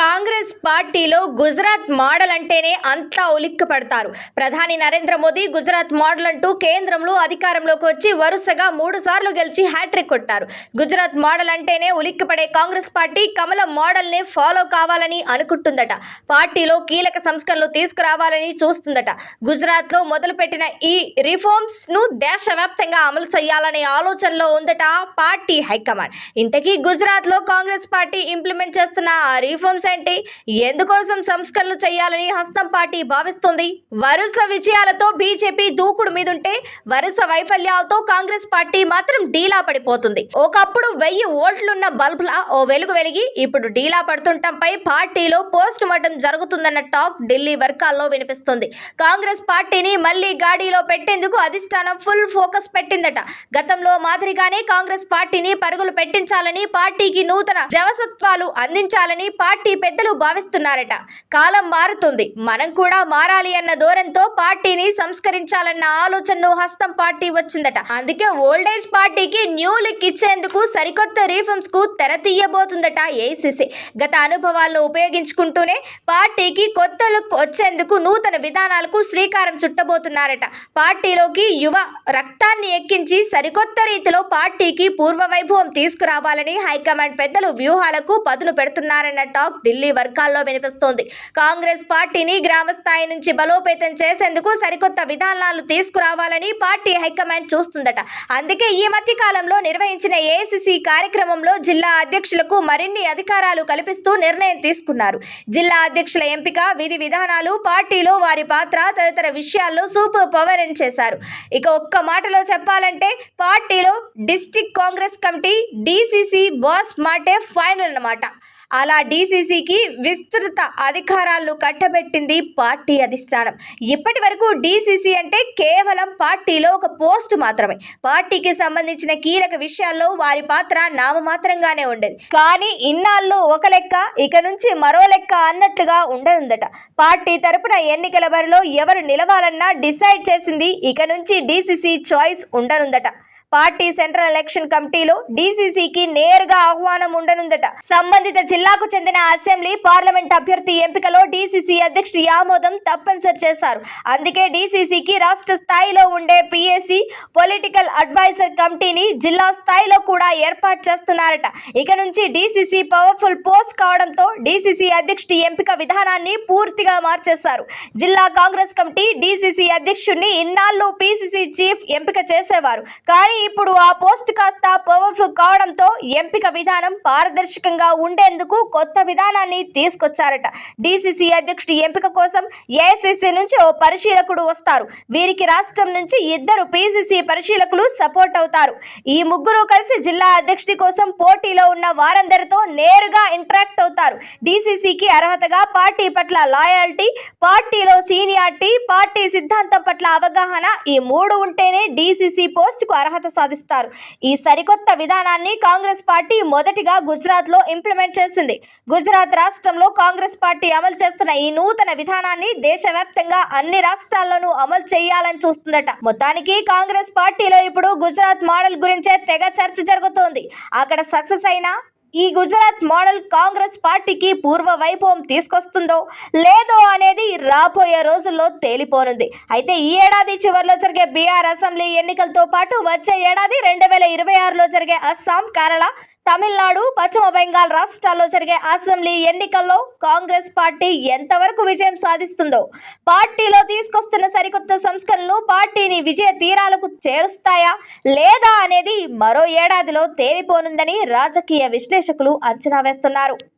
కాంగ్రెస్ పార్టీలో గుజరాత్ మోడల్ అంటేనే అంతా ఉలిక్కి పడతారు ప్రధాని నరేంద్ర మోదీ గుజరాత్ మోడల్ అంటూ కేంద్రంలో అధికారంలోకి వచ్చి వరుసగా మూడు సార్లు గెలిచి హ్యాట్రిక్ కొట్టారు. గుజరాత్ మోడల్ అంటేనే ఉలిక్కిపడే కాంగ్రెస్ పార్టీ కమల మోడల్నే ఫాలో కావాలని అనుకుంటుందట. పార్టీలో కీలక సంస్కరణలు తీసుకురావాలని చూస్తుందట. గుజరాత్లో మొదలుపెట్టిన ఈ రిఫార్మ్స్ను దేశవ్యాప్తంగా అమలు చేయాలనే ఆలోచనలో ఉందట పార్టీ హైకమాండ్. ఇంతకీ గుజరాత్లో కాంగ్రెస్ పార్టీ ఇంప్లిమెంట్ చేస్తున్న ఆ రిఫార్మ్స్ ఏంటి? ఎందుకోసం సంస్కరణలు చేయాలని హస్తం పార్టీ భావిస్తుంది? వరుస విజయాలతో బీజేపీ దూకుడు మీదుంటే వరుస వైఫల్యాలతో కాంగ్రెస్ పార్టీ మాత్రం డీలా పడిపోతుంది. ఒకప్పుడు వెయ్యి ఓట్లున్న బల్బులా ఓ వెలుగు వెలిగి ఇప్పుడు డీలా పడుతుండటంపై పార్టీలో పోస్ట్ మార్టం జరుగుతుందన్న టాక్ ఢిల్లీ వర్గాల్లో వినిపిస్తుంది. కాంగ్రెస్ పార్టీని మళ్ళీ గాడిలో పెట్టేందుకు అధిష్టానం ఫుల్ ఫోకస్ పెట్టిందట. గతంలో మాదిరిగానే కాంగ్రెస్ పార్టీని పరుగులు పెట్టించాలని పార్టీకి నూతన జవసత్వాలు అందించాలని పార్టీ పెద్దలు భావిస్తున్నారట. కాలం మారుతుంది. మనం కూడా మారాలి అన్న దూరంతో పార్టీని సంస్కరించాలన్న ఆలోచనను హస్తం పార్టీ వచ్చిందట. అందుకే ఓల్డేజ్ పార్టీకి న్యూ లుక్ ఇచ్చేందుకు సరికొత్త రీఫార్మ్స్కు తెర తీయబోతుందట ఏసీసీ గత అనుభవాలను ఉపయోగించుకుంటూనే పార్టీకి కొత్త లుక్ వచ్చేందుకు నూతన విధానాలకు శ్రీకారం చుట్టబోతున్నారట. పార్టీలోకి యువ రక్తాన్ని ఎక్కించి సరికొత్త రీతిలో పార్టీకి పూర్వ వైభవం తీసుకురావాలని హైకమాండ్ పెద్దలు వ్యూహాలకు పదును పెడుతున్నారన్న టాక్ ఢిల్లీ వర్గాల్లో వినిపిస్తోంది. కాంగ్రెస్ పార్టీని గ్రామ స్థాయి నుంచి బలోపేతం చేసేందుకు సరికొత్త విధానాలు తీసుకురావాలని పార్టీ హైకమాండ్ చూస్తుందట. అందుకే ఈ మధ్య కాలంలో నిర్వహించిన ఏసీసీ కార్యక్రమంలో జిల్లా అధ్యక్షులకు మరిన్ని అధికారాలు కల్పిస్తూ నిర్ణయం తీసుకున్నారు. జిల్లా అధ్యక్షుల ఎంపిక విధి విధానాలు పార్టీలో వారి పాత్ర తదితర విషయాల్లో సూపర్ పవర్ అని చేశారు. ఇక ఒక్క మాటలో చెప్పాలంటే పార్టీలో district Congress committee DCC boss మాటే ఫైనల్ అన్నమాట. అలా డీసీసీకి విస్తృత అధికారాలను కట్టబెట్టింది పార్టీ అధిష్టానం. ఇప్పటి వరకు డీసీసీ అంటే కేవలం పార్టీలో ఒక పోస్ట్ మాత్రమే. పార్టీకి సంబంధించిన కీలక విషయాల్లో వారి పాత్ర నామమాత్రంగానే ఉండేది. కానీ ఇన్నాళ్ళు ఒక లెక్క ఇక నుంచి మరో లెక్క అన్నట్లుగా ఉండనుందట. పార్టీ తరపున ఎన్నికల బరిలో ఎవరు నిలవాలన్నా డిసైడ్ చేసింది ఇక నుంచి డీసీసీ చాయిస్ ఉండనుందట. పార్టీ సెంట్రల్ ఎలక్షన్ కమిటీలో డీసీసీకి నేరుగా ఆహ్వానం ఉండనుందట. సంబంధిత జిల్లాకు చెందిన అసెంబ్లీ పార్లమెంట్ అభ్యర్థి ఎంపికలో డీసీసీ అధ్యక్షుడి ఆమోదం తప్పనిసరి చేశారు. అందుకే డీసీసీకి రాష్ట్ర స్థాయిలో ఉండే పిఎస్సి పొలిటికల్ అడ్వైజర్ కమిటీని జిల్లా స్థాయిలో కూడా ఏర్పాటు చేస్తున్నారట. ఇక నుంచి డీసీసీ పవర్ఫుల్ పోస్ట్ కావడంతో డీసీసీ అధ్యక్షుడి ఎంపిక విధానాన్ని పూర్తిగా మార్చేశారు. జిల్లా కాంగ్రెస్ కమిటీ డీసీసీ అధ్యక్షుడిని ఇన్నాళ్ళు పీసీసీ చీఫ్ ఎంపిక చేసేవారు. కానీ ఇప్పుడు ఆ పోస్ట్ కాస్త పవర్ఫుల్ కావడంతో ఎంపిక విధానం పారదర్శకంగా ఉండేందుకు కొత్త విధానాన్ని తీసుకొచ్చారట. డీసీసీ అధ్యక్షుడి ఎంపిక కోసం ఏఐసీసీ నుంచి ఓ పరిశీలకుడు వస్తారు. వీరికి రాష్ట్రం నుంచి ఇద్దరు పీసీసీ పరిశీలకులు సపోర్ట్ అవుతారు. ఈ ముగ్గురు కలిసి జిల్లా అధ్యక్షుడి కోసం పోటీలో ఉన్న వారందరితో నేరుగా ఇంటరాక్ట్ అవుతారు. డీసీసీకి అర్హతగా పార్టీ పట్ల లాయాలిటీ పార్టీలో సీనియారిటీ పార్టీ సిద్ధాంతం పట్ల అవగాహన ఈ మూడు ఉంటేనే డీసీసీ పోస్టుకు అర్హత సాధిస్తారు. ఈ సరికొత్త విధానాన్ని కాంగ్రెస్ పార్టీ మొదటిగా గుజరాత్లో ఇంప్లిమెంట్ చేసింది. గుజరాత్ రాష్ట్రంలో కాంగ్రెస్ పార్టీ అమలు చేస్తున్న ఈ నూతన విధానాన్ని దేశవ్యాప్తంగా అన్ని రాష్ట్రాల్లోనూ అమలు చేయాలని చూస్తుందట. మొత్తానికి కాంగ్రెస్ పార్టీలో ఇప్పుడు గుజరాత్ మోడల్ గురించే తెగ చర్చ జరుగుతోంది. అక్కడ సక్సెస్ అయినా ఈ గుజరాత్ మోడల్ కాంగ్రెస్ పార్టీకి పూర్వ వైభవం తీసుకొస్తుందో లేదో అనేది రాబోయే రోజుల్లో తేలిపోనుంది. అయితే ఈ ఏడాది చివరిలో జరిగే బీఆర్ అసెంబ్లీ ఎన్నికలతో పాటు వచ్చే ఏడాది రెండు వేల ఇరవై ఆరులో జరిగే అస్సాం కేరళ తమిళనాడు పశ్చిమ బెంగాల్ రాష్ట్రాల్లో జరిగే అసెంబ్లీ ఎన్నికల్లో కాంగ్రెస్ పార్టీ ఎంతవరకు విజయం సాధిస్తుందో పార్టీలో తీసుకొస్తున్న సరికొత్త సంస్కరణలు పార్టీని విజయ తీరాలకు చేరుస్తాయా లేదా అనేది మరో ఏడాదిలో తేలిపోనుందని రాజకీయ విశ్లేషకులు అంచనా వేస్తున్నారు.